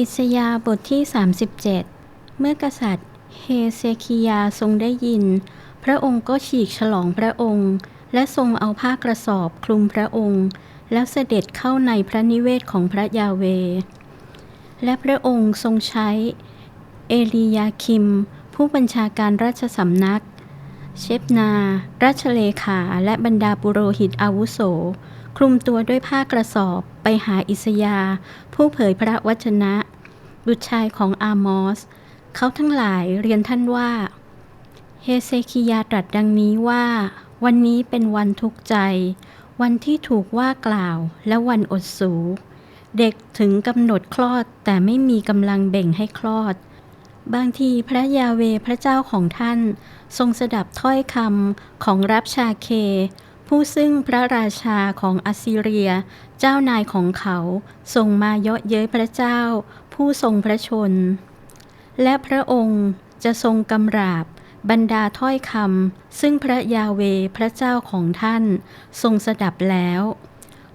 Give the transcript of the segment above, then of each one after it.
อิสยาบทที่ 37 เมื่อกษัตริย์เฮเซคิยาทรงได้ยิน พระองค์ก็ฉีกฉลองพระองค์ และทรงเอาผ้ากระสอบคลุมพระองค์ แล้วเสด็จเข้าในพระนิเวศของพระยาเว และพระองค์ทรงใช้ เอลียาคิม ผู้บัญชาการราชสำนัก เชฟนา ราชเลขาและบรรดาปุโรหิตอาวุโส คลุมตัวด้วยผ้ากระสอบไปหาอิสยา ผู้เผยพระวจนะ บุตรชายของอามอส เขาทั้งหลายเรียนท่านว่า เฮเซคิยาตรัสดังนี้ว่า วันนี้เป็นวันทุกข์ใจ วันที่ถูกว่ากล่าวและวันอดสู เด็กถึงกำหนดคลอดแต่ไม่มีกำลังเบ่งให้คลอด บางทีพระยาเวพระเจ้าของท่าน ทรงสดับถ้อยคำของรับชาเค ผู้ซึ่งพระราชาของอัสซีเรีย เจ้านายของเขาทรงมาเยาะเย้ยพระเจ้า ผู้ทรงพระชน และพระองค์จะทรงกำราบบรรดาถ้อยคำซึ่งพระยาเวพระเจ้าของท่านทรงสดับแล้ว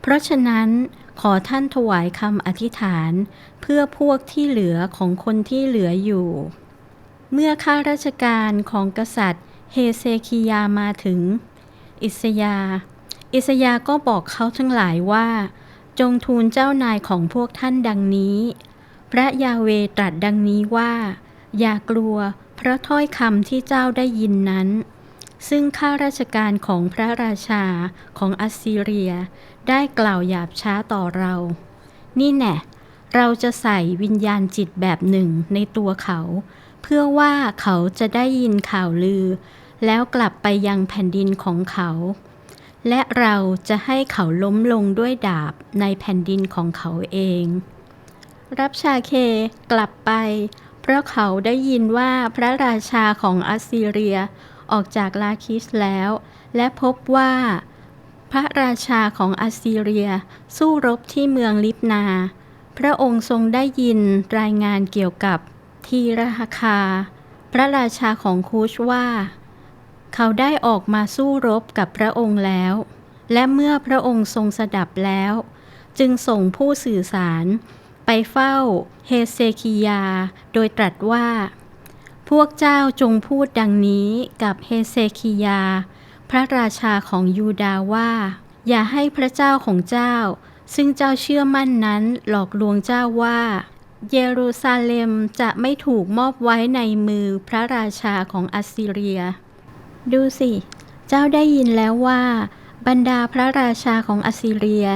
เพราะฉะนั้นขอท่านถวายคำอธิษฐาน เพื่อพวกที่เหลือของคนที่เหลืออยู่ เมื่อข้าราชการของกษัตริย์เฮเซคิยามาถึง อิสยา อิสยาก็บอกเขาทั้งหลายว่า จงทูลเจ้านายของพวกท่านดังนี้ พระยาเวตรัสดังนี้ว่า อย่ากลัว เพราะถ้อยคำที่เจ้าได้ยินนั้น ซึ่งข้าราชการของพระราชาของอัสซีเรีย ได้กล่าวหยาบช้าต่อเรา นี่แน่เราจะใส่วิญญาณจิตแบบหนึ่งในตัวเขา เพื่อว่าเขาจะได้ยินข่าวลือ แล้วกลับไปยังแผ่นดินของเขา และเราจะให้เขาล้มลงด้วยดาบในแผ่นดินของเขาเอง รับชาเคกลับไป เพราะเขาได้ยินว่าพระราชาของอัสซีเรียออกจากลาคิสแล้ว และพบว่า พระราชาของอัสซีเรียสู้รบที่เมืองลิบนา พระองค์ทรงได้ยินรายงานเกี่ยวกับทีรหคา พระราชาของคูชว่า เขาได้ออกมาสู้รบกับพระองค์แล้ว และเมื่อพระองค์ทรงสดับแล้ว จึงส่งผู้สื่อสาร ไปเฝ้าเฮเซคิยา โดยตรัสว่า พวกเจ้าจงพูดดังนี้กับเฮเซคิยา พระราชาของยูดาห์ว่า อย่าให้พระเจ้าของเจ้า ซึ่งเจ้าเชื่อมั่นนั้นหลอกลวงเจ้าว่า เยรูซาเล็มจะไม่ถูกมอบไว้ในมือพระราชาของอัสซีเรีย ดูสิ เจ้าได้ยินแล้วว่า บรรดาพระราชาของอัสซีเรีย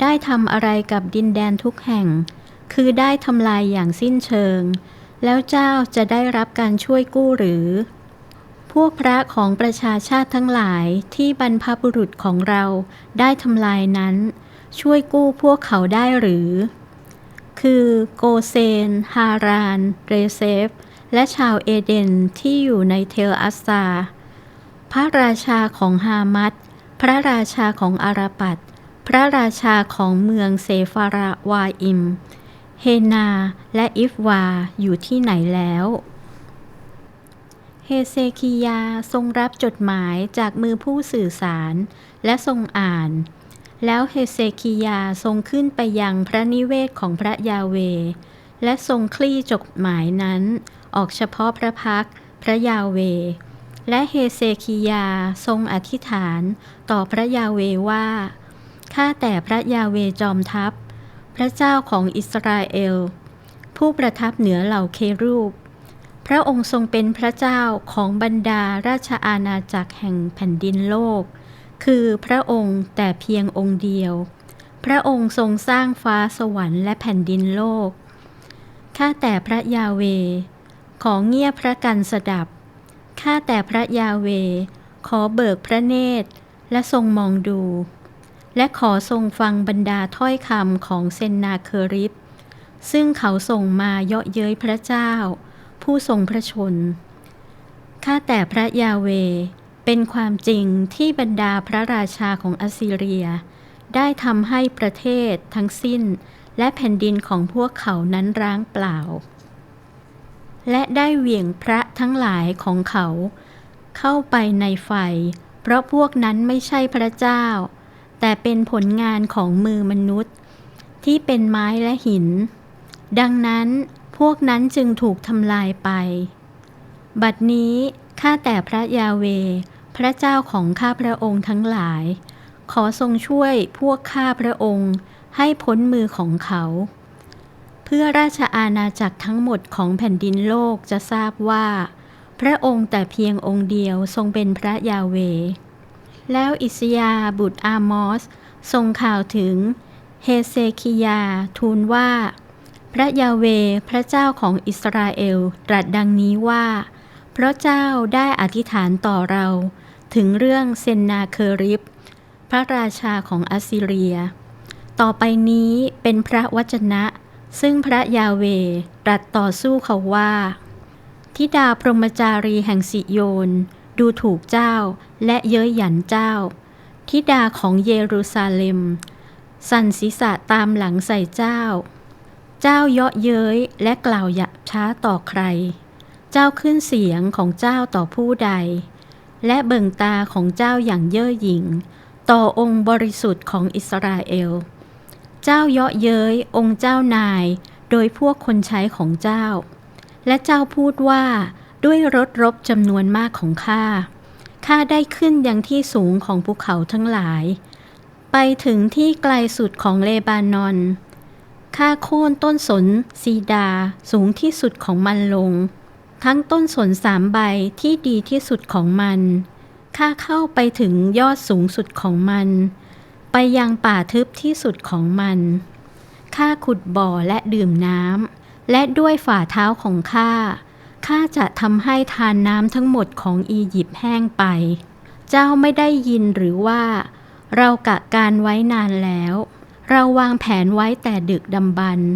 ได้ทำอะไรกับดินแดนทุกแห่ง คือได้ทำลายอย่างสิ้นเชิง แล้วเจ้าจะได้รับการช่วยกู้หรือ พวกพระของประชาชาติทั้งหลายที่บรรพบุรุษของเราได้ทำลายนั้น ช่วยกู้พวกเขาได้หรือ คือโกเซน ฮาราน เรเซฟ และชาวเอเดนที่อยู่ในเทลอัสซา พระราชาของฮามัดพระราชาของอาราปัตพระราชาของเมืองเซฟาราวาอิม เฮนาและอิฟวาอยู่ที่ไหนแล้ว เฮเซคิยาทรงรับจดหมายจากมือผู้สื่อสาร และทรงอ่าน แล้วเฮเซคิยาทรงขึ้นไปยังพระนิเวศของพระยาเว และทรงคลี่จดหมายนั้น ออกเฉพาะพระพักพระยาเว และเฮเซคิยาทรงอธิษฐานต่อพระยาเวว่าข้าแต่พระยาเวจอมทัพ พระเจ้าของอิสราเอล ผู้ประทับเหนือเหล่าเครูป พระองค์ทรงเป็นพระเจ้าของบรรดาราชอาณาจักรแห่งแผ่นดินโลก คือพระองค์แต่เพียงองค์เดียว พระองค์ทรงสร้างฟ้าสวรรค์และแผ่นดินโลก ข้าแต่พระยาเว ขอเงียบพระกันสดับ ข้าแต่พระยาเว ขอเบิกพระเนตรและทรงมองดู และขอทรงฟังบรรดาถ้อยคำของเซนนาเคริปซึ่งเขาส่งมาเยาะเย้ยพระเจ้า ผู้ทรงพระชน ข้าแต่พระยาเว เป็นความจริงที่บรรดาพระราชาของอัสซีเรีย ได้ทำให้ประเทศทั้งสิ้น และแผ่นดินของพวกเขานั้นร้างเปล่า และได้เหวี่ยงพระทั้งหลายของเขา เข้าไปในไฟ เพราะพวกนั้นไม่ใช่พระเจ้า แต่เป็นผลงานของมือมนุษย์ ที่เป็นไม้และหิน ดังนั้นพวกนั้นจึงถูกทำลายไป บัดนี้ข้าแต่พระยาเว พระเจ้าของข้าพระองค์ทั้งหลาย ขอทรงช่วยพวกข้าพระองค์ให้พ้นมือของเขา เพื่อราชอาณาจักรทั้งหมดของแผ่นดินโลกจะทราบว่า พระองค์แต่เพียงองค์เดียวทรงเป็นพระยาเว แล้วอิสยาบุตรอามอสส่งข่าวถึงเฮเซคิยาทูลว่า พระยาเวพระเจ้าของอิสราเอลตรัสดังนี้ว่า เพราะเจ้าได้อธิษฐานต่อเรา ถึงเรื่องเซนนาเคริบ พระราชาของอัสซีเรีย ต่อไปนี้เป็นพระวจนะ ซึ่งพระยาเวตรัสต่อสู้เขาว่า ทิดาพรหมจารีแห่งสิโยน ดูถูกเจ้า และเย้ยหยันเจ้าทิดาของเยรูซาเล็ม สั่นศีรษะตามหลังใส่เจ้า เจ้าเยาะเย้ยและกล่าวหยาบช้าต่อใคร เจ้าขึ้นเสียงของเจ้าต่อผู้ใด และเบิ่งตาของเจ้าอย่างเย่อหยิ่ง ต่อองค์บริสุทธิ์ของอิสราเอล เจ้าเยาะเย้ยองค์เจ้านาย โดยพวกคนใช้ของเจ้า และเจ้าพูดว่า ด้วยรถรบจำนวนมากของข้า ข้าได้ขึ้นยังที่สูงของภูเขาทั้งหลาย ไปถึงที่ไกลสุดของเลบานอน ข้าโค่นต้นสนซีดาสูงที่สุดของมันลง ทั้งต้นสนสามใบที่ดีที่สุดของมัน ข้าเข้าไปถึงยอดสูงสุดของมัน ไปยังป่าทึบที่สุดของมัน ข้าขุดบ่อและดื่มน้ำและด้วยฝ่าเท้าของข้า ข้าจะทำให้ทานน้ำทั้งหมดของอียิปต์แห้งไป เจ้าไม่ได้ยินหรือว่า เรากะการไว้นานแล้ว เราวางแผนไว้แต่ดึกดำบรรพ์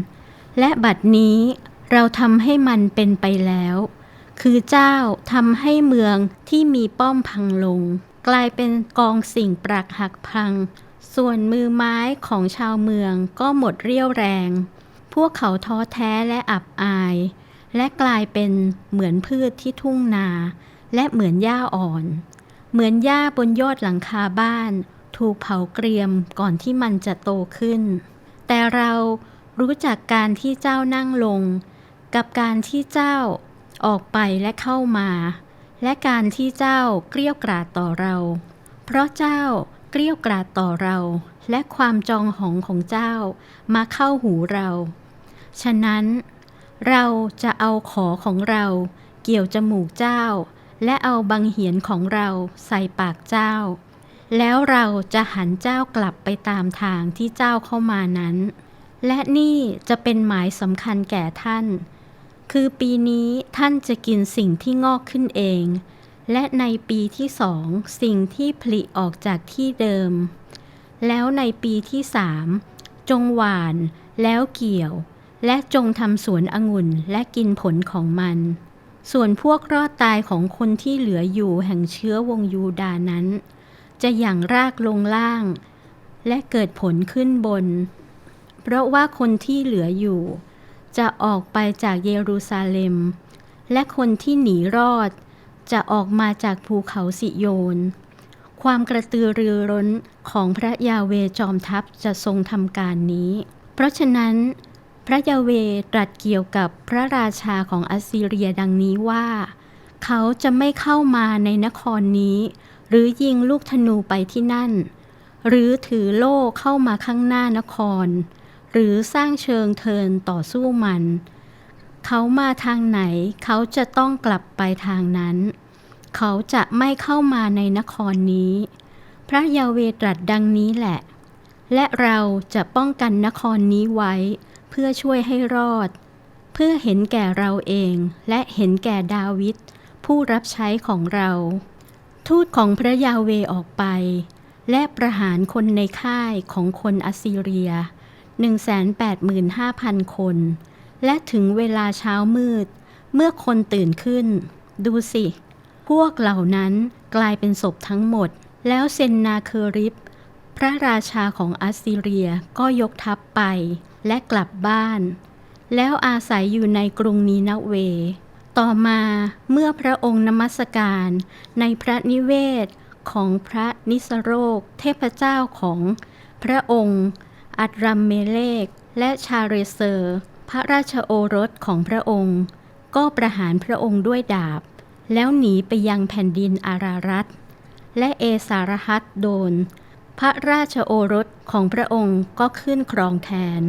และบัดนี้เราทำให้มันเป็นไปแล้ว คือเจ้าทำให้เมืองที่มีป้อมพังลง กลายเป็นกองสิ่งปรักหักพัง ส่วนมือไม้ของชาวเมืองก็หมดเรี่ยวแรง พวกเขาท้อแท้และอับอาย และกลายเป็นเหมือนพืชที่ทุ่งนา และเหมือนหญ้าอ่อน เหมือนหญ้าบนยอดหลังคาบ้าน ถูกเผาเกรียมก่อนที่มันจะโตขึ้น แต่เรารู้จักการที่เจ้านั่งลง กับการที่เจ้าออกไปและเข้ามา และการที่เจ้าเกลี้ยวกราดต่อเรา เพราะเจ้าเกลี้ยวกราดต่อเรา และความจองหองของเจ้ามาเข้าหูเรา ฉะนั้น เราจะเอาขอของเรา เกี่ยวจมูกเจ้า และเอาบังเหียนของเราใส่ปากเจ้า แล้วเราจะหันเจ้ากลับไปตามทางที่เจ้าเข้ามานั้น และนี่จะเป็นหมายสำคัญแก่ท่าน คือปีนี้ท่านจะกินสิ่งที่งอกขึ้นเอง และในปีที่สองสิ่งที่ผลิออกจากที่เดิม แล้วในปีที่สามจงหวานแล้วเกี่ยว และจงทำสวนองุ่นและกินผลของมัน ส่วนพวกรอดตายของคนที่เหลืออยู่แห่งเชื้อวงยูดานั้น จะหยั่งรากลงล่าง และเกิดผลขึ้นบน เพราะว่าคนที่เหลืออยู่ จะออกไปจากเยรูซาเล็ม และคนที่หนีรอด จะออกมาจากภูเขาสิโยน ความกระตือรือร้นของพระยาเวจอมทัพจะทรงทำการนี้ เพราะฉะนั้น พระยาเวตรัสเกี่ยวกับพระราชาของอัสซีเรียดังนี้ว่า เขาจะไม่เข้ามาในนครนี้ หรือยิงลูกธนูไปที่นั่น หรือถือโล่เข้ามาข้างหน้านคร หรือสร้างเชิงเทินต่อสู้มัน เขามาทางไหน เขาจะต้องกลับไปทางนั้น เขาจะไม่เข้ามาในนครนี้ พระยาเวตรัสดังนี้แหละ และเราจะป้องกันนครนี้ไว้ เพื่อช่วยให้รอด เพื่อเห็นแก่เราเองและเห็นแก่ดาวิดผู้รับใช้ของเรา ทูตของพระยาเวออกไป และประหารคนในค่ายของคนอัสซีเรีย 185,000 คน และถึงเวลาเช้ามืด เมื่อคนตื่นขึ้น ดูสิ พวกเหล่านั้นกลายเป็นศพทั้งหมด แล้วเซนนาเคอริบพระราชาของอัสซีเรียก็ยกทัพไป และกลับบ้าน แล้วอาศัยอยู่ในกรุงนีนาเว ต่อมาเมื่อพระองค์นมัสการในพระนิเวศของพระนิสโรคเทพเจ้าของพระองค์ อัตรัมเมเลกและชาเรเซอร์พพระราชโอรสของพระองค์ ก็ประหารพระองค์ด้วยดาบ แล้วหนีไปยังแผ่นดินอารารัตและเอสารหัตโดน พระราชโอรสของพระองค์ก็ขึ้นครองแทน